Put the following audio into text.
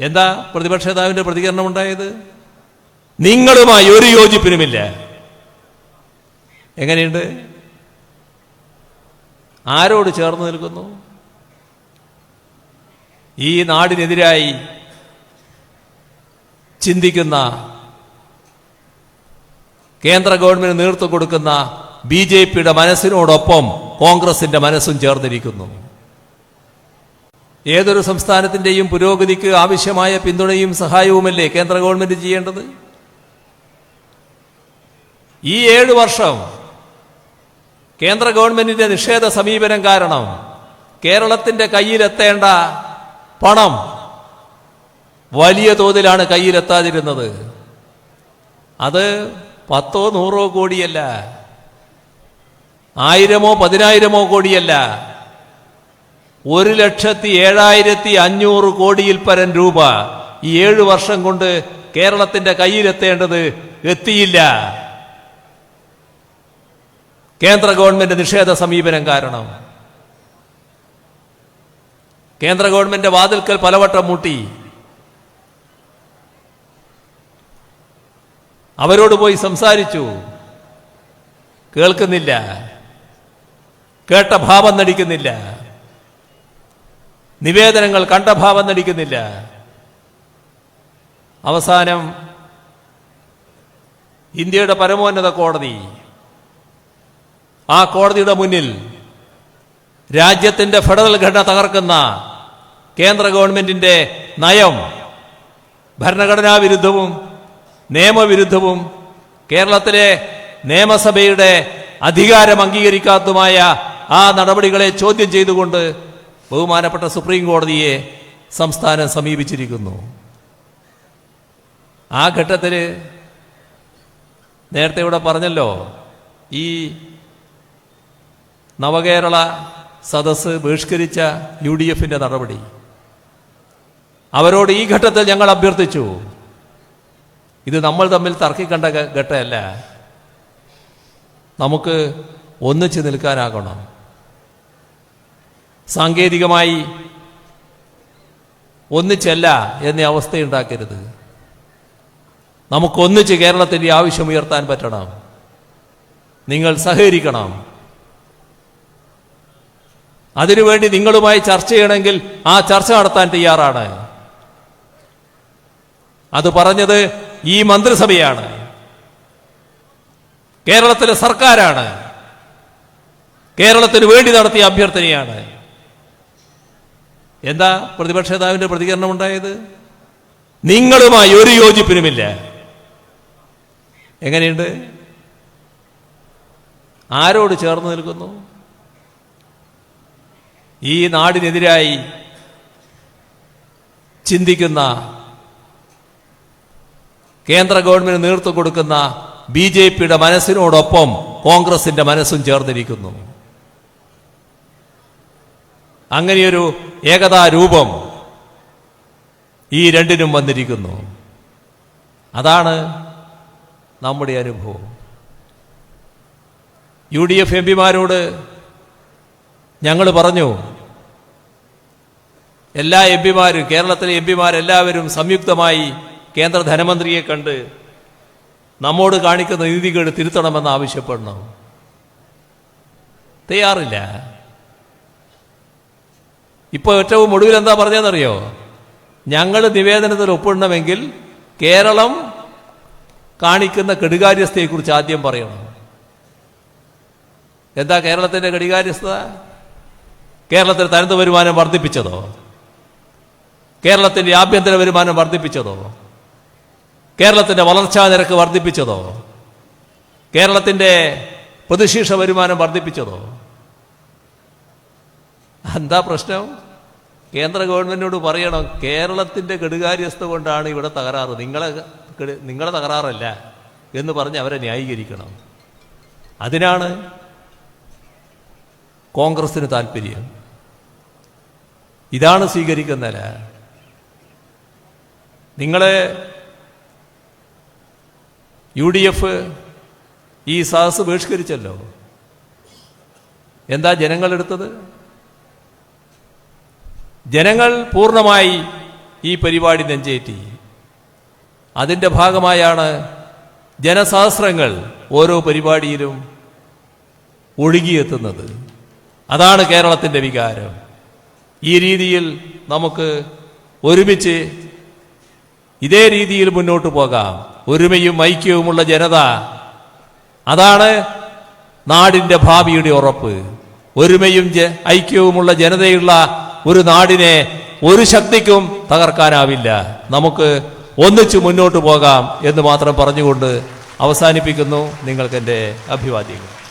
എന്താ പ്രതിപക്ഷ നേതാവിന്റെ പ്രതികരണം ഉണ്ടായത്? നിങ്ങളുമായി ഒരു യോജിപ്പിനുമില്ല. എങ്ങനെയുണ്ട്? ആരോട് ചേർന്ന് നിൽക്കുന്നു? ഈ നാടിനെതിരായി ചിന്തിക്കുന്ന കേന്ദ്ര ഗവൺമെന്റ് നേതൃത്വം കൊടുക്കുന്ന ബി ജെ പിയുടെ മനസ്സിനോടൊപ്പം കോൺഗ്രസിന്റെ മനസ്സും ചേർന്നിരിക്കുന്നു. ഏതൊരു സംസ്ഥാനത്തിന്റെയും പുരോഗതിക്ക് ആവശ്യമായ പിന്തുണയും സഹായവുമല്ലേ കേന്ദ്ര ഗവൺമെന്റ് ചെയ്യേണ്ടത്? ഈ ഏഴ് വർഷം കേന്ദ്ര ഗവൺമെന്റിന്റെ നിഷേധ സമീപനം കാരണം കേരളത്തിന്റെ കയ്യിലെത്തേണ്ട പണം വലിയ തോതിലാണ് കയ്യിലെത്താതിരുന്നത്. അത് പത്തോ നൂറോ കോടിയല്ല ആയിരമോ പതിനായിരമോ കോടിയല്ല ഒരു ലക്ഷത്തി ഏഴായിരത്തി അഞ്ഞൂറ് കോടിയിൽ പരം രൂപ ഈ ഏഴു വർഷം കൊണ്ട് കേരളത്തിന്റെ കയ്യിലെത്തേണ്ടത് എത്തിയില്ല. കേന്ദ്ര ഗവൺമെന്റ് നിഷേധ സമീപനം കാരണം. കേന്ദ്ര ഗവൺമെന്റ് വാതിൽക്കൽ പലവട്ടം മുട്ടി. അവരോട് പോയി സംസാരിച്ചു. കേൾക്കുന്നില്ല. കേട്ട ഭാവം നടിക്കുന്നില്ല. നിവേദനങ്ങൾ കണ്ട ഭാവം നടിക്കുന്നില്ല. അവസാനം ഇന്ത്യയുടെ പരമോന്നത കോടതി ആ കോടതിയുടെ മുന്നിൽ രാജ്യത്തിന്റെ ഫെഡറൽ ഘടന തകർക്കുന്ന കേന്ദ്ര ഗവൺമെന്റിന്റെ നയം ഭരണഘടനാ വിരുദ്ധവും നിയമവിരുദ്ധവും കേരളത്തിലെ നിയമസഭയുടെ അധികാരം അംഗീകരിക്കാത്തതുമായ ആ നടപടികളെ ചോദ്യം ചെയ്തുകൊണ്ട് ബഹുമാനപ്പെട്ട സുപ്രീം കോടതിയെ സംസ്ഥാനം സമീപിച്ചിരിക്കുന്നു. ആ ഘട്ടത്തിൽ നേരത്തെ ഇവിടെ പറഞ്ഞല്ലോ ഈ നവകേരള സദസ് ബഹിഷ്കരിച്ച യു ഡി എഫിന്റെ നടപടി. അവരോട് ഈ ഘട്ടത്തിൽ ഞങ്ങൾ അഭ്യർത്ഥിച്ചു ഇത് നമ്മൾ തമ്മിൽ തർക്കിക്കേണ്ട ഘട്ടമല്ല. നമുക്ക് ഒന്നിച്ച് നിൽക്കാനാകണം. സാങ്കേതികമായി ഒന്നിച്ചല്ല എന്ന അവസ്ഥയുണ്ടാക്കരുത്. നമുക്കൊന്നിച്ച് കേരളത്തിന്റെ ആവശ്യം ഉയർത്താൻ പറ്റണം. നിങ്ങൾ സഹകരിക്കണം. അതിനുവേണ്ടി നിങ്ങളുമായി ചർച്ച ചെയ്യണമെങ്കിൽ ആ ചർച്ച നടത്താൻ തയ്യാറാണ്. അത് പറഞ്ഞത് ഈ മന്ത്രിസഭയാണ്. കേരളത്തിലെ സർക്കാരാണ്. കേരളത്തിന് വേണ്ടി നടത്തിയ അഭ്യർത്ഥനയാണ്. എന്താ പ്രതിപക്ഷ നേതാവിന്റെ പ്രതികരണം ഉണ്ടായത്? നിങ്ങളുമായി ഒരു യോജിപ്പിനുമില്ല. എങ്ങനെയുണ്ട്? ആരോട് ചേർന്ന് നിൽക്കുന്നു? ഈ നാടിനെതിരായി ചിന്തിക്കുന്ന കേന്ദ്ര ഗവൺമെന്റ് നേതൃത്വം കൊടുക്കുന്ന ബി ജെ പിയുടെ മനസ്സിനോടൊപ്പം കോൺഗ്രസിന്റെ മനസ്സും ചേർന്നിരിക്കുന്നു. അങ്ങനെയൊരു ഏകതാ രൂപം ഈ രണ്ടിനും വന്നിരിക്കുന്നു. അതാണ് നമ്മുടെ അനുഭവം. യു ഡി എഫ് എം പിമാരോട് ഞങ്ങൾ പറഞ്ഞു എല്ലാ എം പിമാരും കേരളത്തിലെ എം പിമാരെല്ലാവരും സംയുക്തമായി കേന്ദ്ര ധനമന്ത്രിയെ കണ്ട് നമ്മോട് കാണിക്കുന്ന നീതികേട് തിരുത്തണമെന്ന് ആവശ്യപ്പെടണം. തയ്യാറില്ല. ഇപ്പോൾ ഏറ്റവും ഒടുവിൽ എന്താ പറഞ്ഞതെന്നറിയോ? ഞങ്ങൾ നിവേദനത്തിൽ ഒപ്പിടണമെങ്കിൽ കേരളം കാണിക്കുന്ന കെടുകാര്യസ്ഥയെക്കുറിച്ച് ആദ്യം പറയണം. എന്താ കേരളത്തിന്റെ കെടുകാര്യസ്ഥത കേരളത്തിൽ തനത് വരുമാനം വർദ്ധിപ്പിച്ചതോ? കേരളത്തിന്റെ ആഭ്യന്തര വരുമാനം വർദ്ധിപ്പിച്ചതോ? കേരളത്തിന്റെ വളർച്ചാ നിരക്ക് വർദ്ധിപ്പിച്ചതോ? കേരളത്തിന്റെ പ്രതിശീർഷ വരുമാനം വർദ്ധിപ്പിച്ചതോ? എന്താ പ്രശ്നം? കേന്ദ്ര ഗവൺമെന്റിനോട് പറയണം കേരളത്തിന്റെ കെടുകാര്യസ്ഥ കൊണ്ടാണ് ഇവിടെ തകരാറ്. നിങ്ങളെ നിങ്ങളെ തകരാറല്ല എന്ന് പറഞ്ഞ് അവരെ ന്യായീകരിക്കണം. അതിനാണ് കോൺഗ്രസിന് താല്പര്യം. ഇതാണ് സ്വീകരിക്കുന്നതല്ല നിങ്ങളെ യു ഡി എഫ് ഈ സാഹസ് ബഹിഷ്കരിച്ചല്ലോ. എന്താ ജനങ്ങൾ എടുത്തത് ജനങ്ങൾ പൂർണമായി ഈ പരിപാടി നെഞ്ചേറ്റി. അതിന്റെ ഭാഗമായാണ് ജനസഹസ്രങ്ങൾ ഓരോ പരിപാടിയിലും ഒഴുകിയെത്തുന്നത്. അതാണ് കേരളത്തിന്റെ വികാരം. ഈ രീതിയിൽ നമുക്ക് ഒരുമിച്ച് ഇതേ രീതിയിൽ മുന്നോട്ട് പോകാം. ഒരുമയും ഐക്യവുമുള്ള ജനത. അതാണ് നാടിന്റെ ഭാവിയുടെ ഉറപ്പ്. ഒരുമയും ഐക്യവുമുള്ള ജനതയുള്ള ഒരു നാടിനെ ഒരു ശക്തിക്കും തകർക്കാനാവില്ല. നമുക്ക് ഒന്നിച്ചു മുന്നോട്ട് പോകാം എന്ന് മാത്രം പറഞ്ഞുകൊണ്ട് അവസാനിപ്പിക്കുന്നു. നിങ്ങൾക്കെന്റെ അഭിവാദ്യങ്ങൾ.